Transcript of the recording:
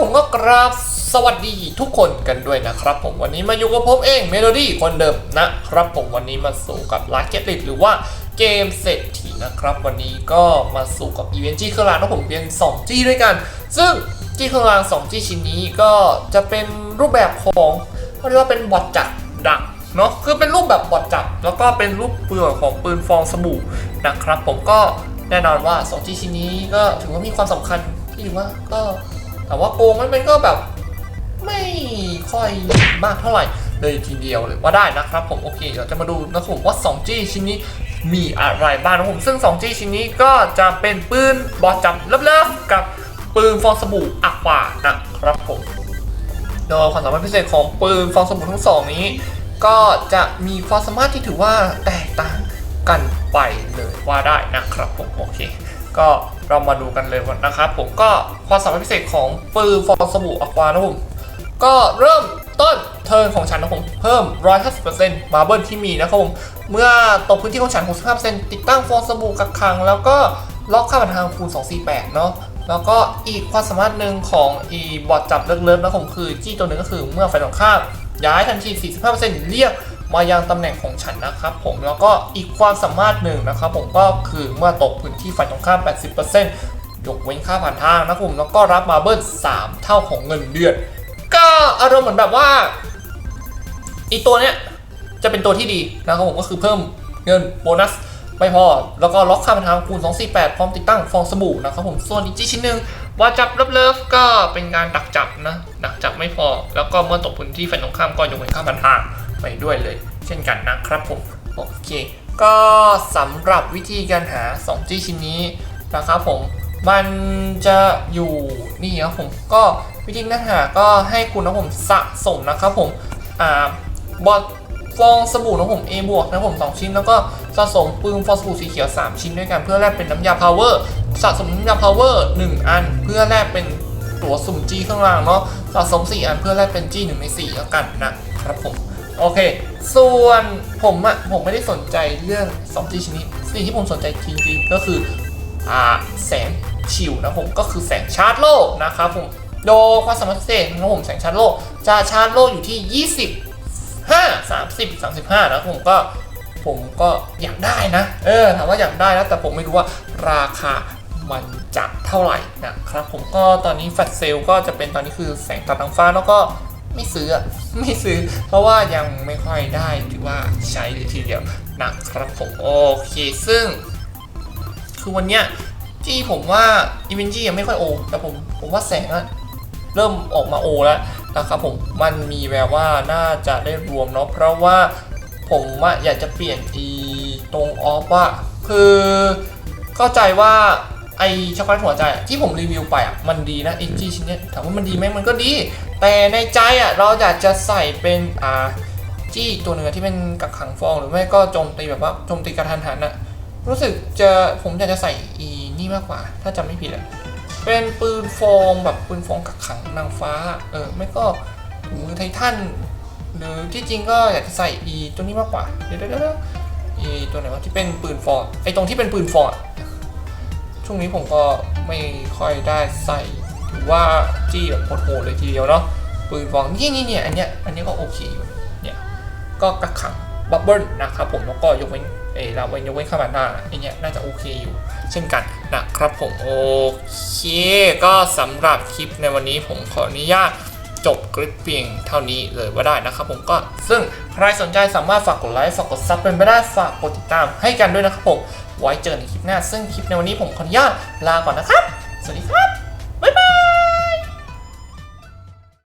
ผมก็กราบสวัสดีทุกคนกันด้วยนะครับ ผมวันนี้มาอยู่กับผมเองเมโลดี้คนเดิมนะครับ ผมวันนี้มาสู่กับลาเกตลิหรือว่าเกมเศรษฐีนะครับ วันนี้ก็มาสู่กับอีเวนต์จี้เครื่องรางนะผมเป็น2จี้ด้วยกัน ซึ่งจี้เครื่องราง2จี้ชิ้นนี้ก็จะเป็นรูปแบบของเรียกว่าเป็นบอทจับดักเนาะคือเป็นรูปแบบบอทจับ แล้วก็เป็นรูปเปลือกของปืนฟองสบู่นะครับ ผมก็แน่นอนว่า2จี้ชิ้นนี้ก็ถือว่ามีความสำคัญที่ถือว่าก็ แต่ว่าโกงมันมันก็แบบไม่ค่อยมากเท่าไหร่เลยทีเดียวเลยว่าได้นะครับผมโอเคเราจะมาดูนะครับผมว่า 2G ชิ้นนี้มีอะไรบ้างนะครับผมซึ่ง 2G ชิ้นนี้ก็จะเป็นปืนบอดจับเลิฟๆกับปืนฟองสบู่อักวานะครับผมโดยความสามารถพิเศษของปืนฟองสบู่ทั้งสองนี้ ก็จะมีความสามารถที่ถือว่าแตกต่างกันไปเลยว่าได้นะครับผมโอเค ก็ เรามาดูกันเลยนะครับผมก็ความสามารถพิเศษของปืนฟองสบู่อควานะผมก็เริ่มต้นเทิร์นของฉันนะผมเพิ่ม 150%มาเบิลที่มีนะครับผม เมื่อตกพื้นที่ของฉัน 65%ติดตั้งฟองสบู่กักขัง แล้วก็ล็อกค่าผ่านทางคูณ 248 เนาะแล้วก็อีกความสามารถหนึ่งของอีบอทจับเลิฟๆนะผมคือ จี้ตัวหนึ่งก็คือเมื่อไฟตรงข้ามย้ายทันที 45%เรียก มายังตำแหน่งของฉันนะครับผมแล้วก็อีกความสามารถหนึ่งนะครับผมก็คือเมื่อตกพื้นที่ฝ่ายตรงข้าม 80%ยกเว้นค่าผ่านทางนะครับผมแล้วก็รับมาเบิ้ล3เท่าของเงินเดือน ก็อารมณ์เหมือนแบบว่าอีตัวเนี้ยจะเป็นตัวที่ดีนะครับผมก็คือเพิ่มเงินโบนัสไม่พอ แล้วก็ล็อกค่าผ่านทางคูณ 248 พร้อมติดตั้งฟองสบู่นะครับผมส่วนอีกชิ้นหนึ่งว่าจับเลิฟก็เป็นการดักจับนะดักจับไม่พอ แล้วก็เมื่อตกพื้นที่ฝ่ายตรงข้ามก็ยกเว้นค่าผ่านทาง ไปด้วยเลย เช่นกันนะครับผมโอเค ก็สำหรับวิธีการหา 2G ชิ้นนี้นะครับผมมันจะอยู่นี่ครับผมก็วิธีการหาก็ให้คุณนะผมสะสมนะครับผมอ่าบอทฟองสบู่นะผม A บวกนะผม2ชิ้น แล้วก็สะสมปืนฟองสบู่สีเขียว 3 ชิ้นด้วยกันเพื่อแลกเป็นน้ำยา power สะสมน้ำยา power 1อัน เพื่อแลกเป็นตัวสุ่ม G ข้างล่างเนาะสะสม 4 อันเพื่อแลกเป็น G 1ใน4แล้วกันนะครับผม โอเค ส่วนผมอะผมไม่ได้สนใจเรื่อง2 G ชนิดสิ่งที่ผมสนใจจริงๆก็คืออ่าแสงชิวนะผมก็คือแสงชาร์จโลกนะครับผมโดยความสามารถพิเศษของผมแสงชาร์จโลกจะชาร์จโลกอยู่ที่ 20 5 30 35นะผมก็ผมก็อยากได้นะ เออถามว่าอยากได้นะแต่ผมไม่รู้ว่าราคามันจะเท่าไหร่นะครับผมก็ตอนนี้แฟลชเซลก็จะเป็นตอนนี้คือแสงตัดทางฟ้าแล้วก็ ไม่ซื้อไม่ซื้อ เพราะว่ายังไม่ค่อยได้ถือว่าใช้เลยทีเดียวนะครับผมโอเค ซึ่ง คือวันเนี้ยที่ผมว่าอีเวนจี้ยังไม่ค่อยโอ แต่ผมผมว่าแสงอะเริ่มออกมาโอแล้วนะครับผมมันมีแววว่าน่าจะได้รวมเนาะเพราะว่าผมอะอยากจะเปลี่ยนอีตรงออฟว่าคือเข้าใจว่า ไอช็อกโกแลตหัวใจที่ผมรีวิวไปอะมันดีนะไอจีชิ้นเนี้ยถามว่ามันดีไหมมันก็ดี แต่ในใจอะเราอยากจะใส่เป็นอ่าจี้ตัวหนึ่งอที่เป็นกักขังฟองหรือไม่ก็โจมตีแบบว่าโจมตีกระทันหันอะรู้สึกจะผมอยากจะใส่อีนี่มากกว่า ถ้าจำไม่ผิดอะเป็นปืนฟองแบบปืนฟองกักขังนางฟ้า เออไม่ก็มือไททันหรือที่จริงก็อยากจะใส่อีตัวนี้มากกว่าเดี๋ยวเดี๋ยวเดี๋ยวอีตัวไหนวะที่เป็นปืนฟองไอตรงที่เป็นปืนฟองอะ ช่วงนี้ผมก็ไม่ค่อยได้ใส่ถือว่าจี้แบบโหดๆเลยทีเดียวเนาะปืนฟองนี่นี่เนี่ยอันเนี้ยอันนี้ก็โอเคอยู่เนี่ยก็กระขังบับเบิ้ลนะครับผมแล้วก็ยกเว้นเออเราเว้นยกเว้นข้ามันหน้าอันเนี้ยน่าจะโอเคอยู่ เช่นกันนะครับผมโอเค ก็สำหรับคลิปในวันนี้ผมขออนุญาต จบคลิปเพียงเท่านี้เลยว่าได้นะครับผมก็ซึ่งใครสนใจสามารถฝากกดไลค์ฝากกดซับเป็นไปได้ฝากกดติดตามให้กันด้วยนะครับผมไว้เจอในคลิปหน้า ซึ่งคลิปในวันนี้ผมขออนุญาตลาก่อนนะครับ สวัสดีครับ